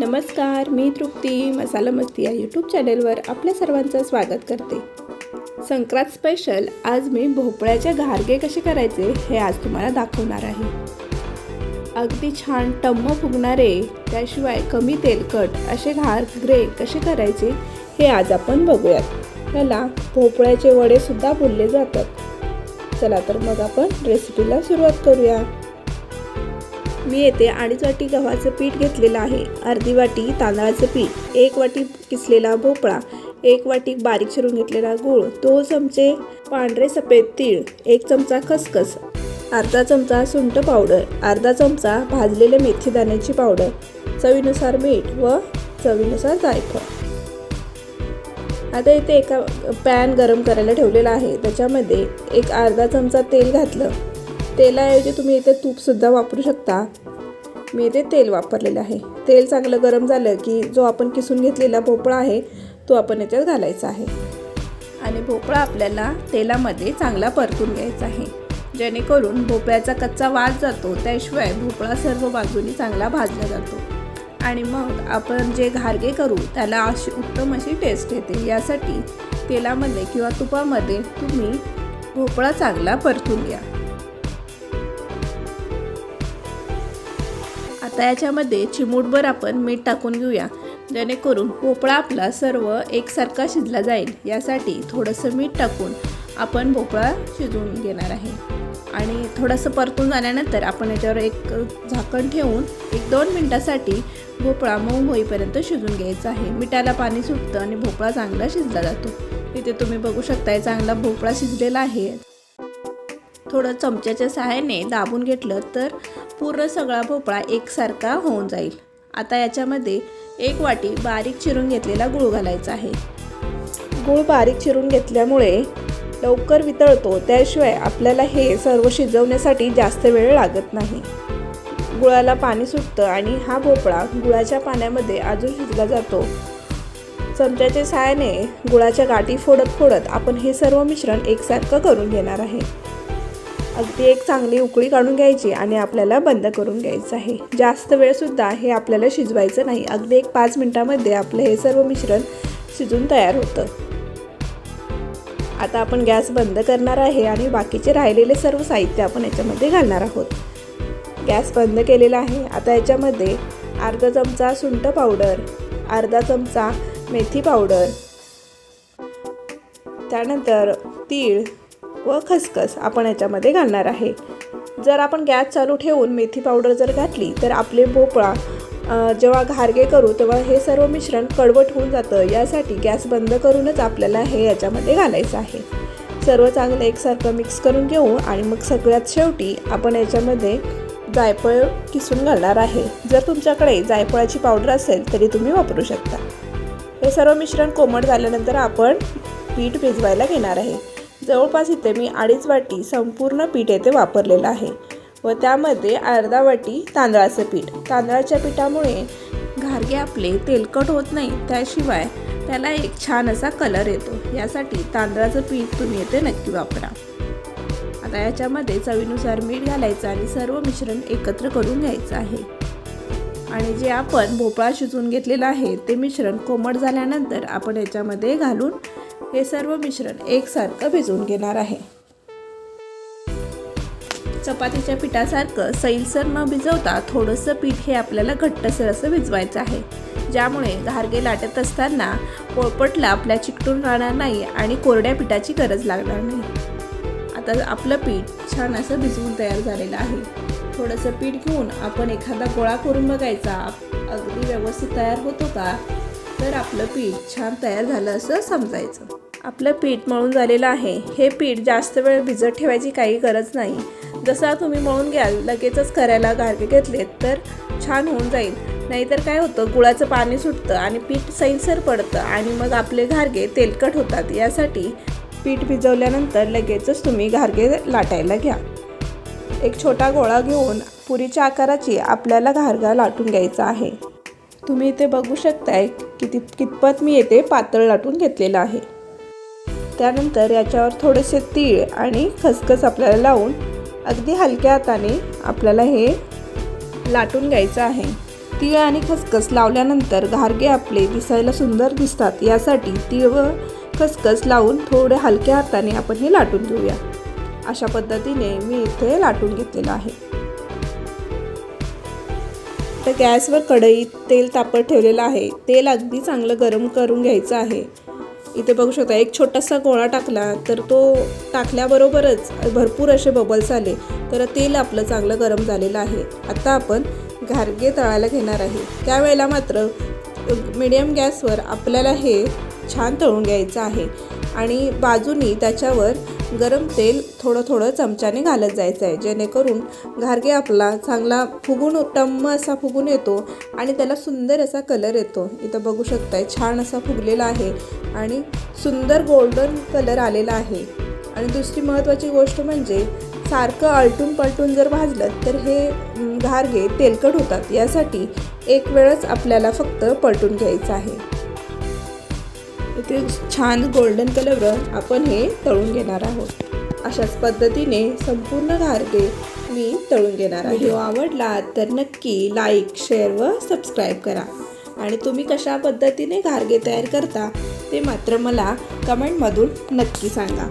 नमस्कार मी तृप्ती. मसाला मस्ती या यूट्यूब चॅनेलवर आपल्या सर्वांचं स्वागत करते. संक्रांत स्पेशल आज मी भोपळ्याचे घारगे कसे करायचे हे आज तुम्हाला दाखवणार आहे. अगदी छान टम्म फुगणारे त्याशिवाय कमी तेलकट असे घारगे कसे करायचे हे आज आपण बघूयात. त्याला भोपळ्याचे वडेसुद्धा बोलले जातात. चला तर मग आपण रेसिपीला सुरुवात करूया. मी येथे अडीच वाटी गव्हाचं पीठ घेतलेलं आहे. अर्धी वाटी तांदळाचं पीठ एक वाटी किसलेला भोपळा एक वाटी बारीक चिरून घेतलेला गूळ दोन चमचे पांढरे सफेद तीळ एक चमचा खसखस अर्धा चमचा सुंठ पावडर अर्धा चमचा भाजलेले मेथी दाण्याची पावडर चवीनुसार मीठ व चवीनुसार जायफळ. आता इथे एका पॅन गरम करायला ठेवलेला आहे. त्याच्यामध्ये एक अर्धा चमचा तेल घातलं. तेलाऐवजी तुम्ही इथे तूपसुद्धा वापरू शकता. मी येथे तेल वापरलेलं आहे. तेल चांगलं गरम झालं की जो आपण किसून घेतलेला भोपळा आहे तो आपण याच्यात घालायचा आहे. आणि भोपळा आपल्याला तेलामध्ये चांगला परतून घ्यायचा आहे. जेणेकरून भोपळ्याचा कच्चा वास जातो त्याशिवाय भोपळा सर्व बाजूनी चांगला भाजला जातो. आणि मग आपण जे घारगे करू त्याला अशी उत्तम अशी टेस्ट येते. यासाठी तेलामध्ये किंवा तुपामध्ये तुम्ही भोपळा चांगला परतून घ्या. आता याच्यामध्ये चिमूटभर आपण मीठ टाकून घेऊया. जेणेकरून भोपळा आपला सर्व एकसारखा शिजला जाईल. यासाठी थोडंसं मीठ टाकून आपण भोपळा शिजवून घेणार आहे. आणि थोडंसं परतून झाल्यानंतर आपण याच्यावर एक झाकण ठेवून एक दोन मिनटासाठी भोपळा मऊ होईपर्यंत शिजून घ्यायचा आहे. मिठाला पाणी सुटतं आणि भोपळा चांगला शिजला जातो. तिथे तुम्ही बघू शकताय चांगला भोपळा शिजलेला आहे. थोडं चमच्याच्या सहाय्याने दाबून घेतलं तर पूर्ण सगळा भोपळा एकसारखा होऊन जाईल. आता याच्यामध्ये एक वाटी बारीक चिरून घेतलेला गूळ घालायचा आहे. गूळ बारीक चिरून घेतल्यामुळे लवकर वितळतो. त्याशिवाय आपल्याला हे सर्व शिजवण्यासाठी जास्त वेळ लागत नाही. गुळाला पाणी सुटतं आणि हा भोपळा गुळाच्या पाण्यामध्ये अजून शिजला जातो. चमच्याच्या सहाय्याने गुळाच्या गाठी फोडत फोडत आपण हे सर्व मिश्रण एकसारखं करून घेणार आहे. अगदी एक चांगली उकळी काढून घ्यायची आणि आपल्याला बंद करून घ्यायचं आहे. जास्त वेळसुद्धा हे आपल्याला शिजवायचं नाही. अगदी एक पाच मिनटामध्ये आपलं हे सर्व मिश्रण शिजून तयार होतं. आता आपण गॅस बंद करणार आहे आणि बाकीचे राहिलेले सर्व साहित्य आपण याच्यामध्ये घालणार आहोत. गॅस बंद केलेला आहे. आता याच्यामध्ये अर्धा चमचा सुंठ पावडर अर्धा चमचा मेथी पावडर त्यानंतर तीळ व खसखस आपण याच्यामध्ये घालणार आहे. जर आपण गॅस चालू ठेवून मेथी पावडर जर घातली तर आपले भोपळा जेव्हा घारगे करू तेव्हा हे सर्व मिश्रण कडवट होऊन जातं. यासाठी गॅस बंद करूनच आपल्याला हे याच्यामध्ये घालायचं आहे. सर्व चांगलं एकसारखं मिक्स करून घेऊ आणि मग सगळ्यात शेवटी आपण याच्यामध्ये जायफळ किसून घालणार आहे. जर तुमच्याकडे जायफळाची पावडर असेल तरी तुम्ही वापरू शकता. हे सर्व मिश्रण कोमट झाल्यानंतर आपण पीठ भिजवायला घेणार आहे. जवळपास इथे मी अडीच वाटी संपूर्ण पीठ येथे वापरलेलं आहे व त्यामध्ये अर्धा वाटी तांदळाचं पीठ. तांदळाच्या पिठामुळे घारगे आपले तेलकट होत नाही त्याशिवाय त्याला एक छान असा कलर येतो. यासाठी तांदळाचं पीठ तुम्ही येथे नक्की वापरा. आता याच्यामध्ये चवीनुसार मीठ घालायचं आणि सर्व मिश्रण एकत्र करून घ्यायचं आहे. आणि जे आपण भोपळा शिजवून घेतलेलं आहे ते मिश्रण कोमट झाल्यानंतर आपण याच्यामध्ये घालून हे सर्व मिश्रण एकसारखं भिजवून घेणार आहे. चपातीच्या पिठासारखं सैलसर न भिजवता थोडंसं पीठ हे आपल्याला घट्टसर असं भिजवायचं आहे. ज्यामुळे घारगे लाटत असताना पोळपटला आपल्या चिकटून राहणार नाही आणि कोरड्या पिठाची गरज लागणार नाही. आता आपलं पीठ छान असं भिजवून तयार झालेलं आहे. थोडंसं पीठ घेऊन आपण एखादा गोळा करून बघायचा. अगदी व्यवस्थित तयार होतो का? तर आपलं पीठ छान तयार झालं असं समजायचं. आपलं पीठ मळून झालेलं आहे. हे पीठ जास्त वेळ भिजत ठेवायची काही गरज नाही. जसा तुम्ही मळून घ्याल लगेचच करायला गारगे घेतलेत तर छान होऊन जाईल. नाहीतर काय होतं गुळाचं पाणी सुटतं आणि पीठ सैलसर पडतं आणि मग आपले घारगे तेलकट होतात. यासाठी पीठ भिजवल्यानंतर लगेचच तुम्ही घारगे लाटायला घ्या. एक छोटा गोळा घेऊन पुरीच्या आकाराची आपल्याला घारगा लाटून घ्यायचा आहे. तुम्ही इथे बघू शकताय किती कितपत मी येथे पातळ लाटून घेतलेलं आहे. त्यानंतर याच्यावर थोडेसे तीळ आणि खसखस आपल्याला लावून अगदी हलक्या हाताने आपल्याला हे लाटून घ्यायचं आहे. तीळ आणि खसखस लावल्यानंतर घारगे आपले दिसायला सुंदर दिसतात. यासाठी तीळ व खसखस लावून थोडे हलक्या हाताने आपण हे लाटून घेऊया. अशा पद्धतीने मी इथे लाटून घेतलेलं आहे. तर गॅसवर कढईत तेल तापत ठेवलेलं आहे. तेल अगदी चांगलं गरम करून घ्यायचं आहे. इथे बघू शकता एक छोटासा गोळा टाकला तर तो टाकल्याबरोबरच भरपूर असे बबल्स आले. तर तेल आपलं चांगलं गरम झालेलं आहे. आता आपण घारगे तळायला घेणार आहे. त्यावेळेला मात्र मिडियम गॅसवर आपल्याला हे छान तळून घ्यायचं आहे. आणि बाजूनी त्याच्यावर गरम तेल थोडं थोडं चमच्याने घालत जायचं आहे. जेणेकरून घारगे आपला चांगला फुगून टम्म असा फुगून येतो आणि त्याला सुंदर असा कलर येतो. इथं बघू शकताय छान असा फुगलेला आहे आणि सुंदर गोल्डन कलर आलेला आहे. आणि दुसरी महत्त्वाची गोष्ट म्हणजे सारखं आलटून पलटून जर भाजलं तर हे घारगे तेलकट होतात. यासाठी एक वेळच आपल्याला फक्त पलटून घ्यायचं आहे. इथे छान गोल्डन कलरवर आपण हे तळून घेणार आहोत. अशाच पद्धतीने संपूर्ण घारगे मी तळून घेणार आहे. व्हिडिओ आवडला तर नक्की लाईक शेअर व सबस्क्राईब करा. आणि तुम्ही कशा पद्धतीने घारगे तयार करता ते मात्र मला कमेंटमधून नक्की सांगा.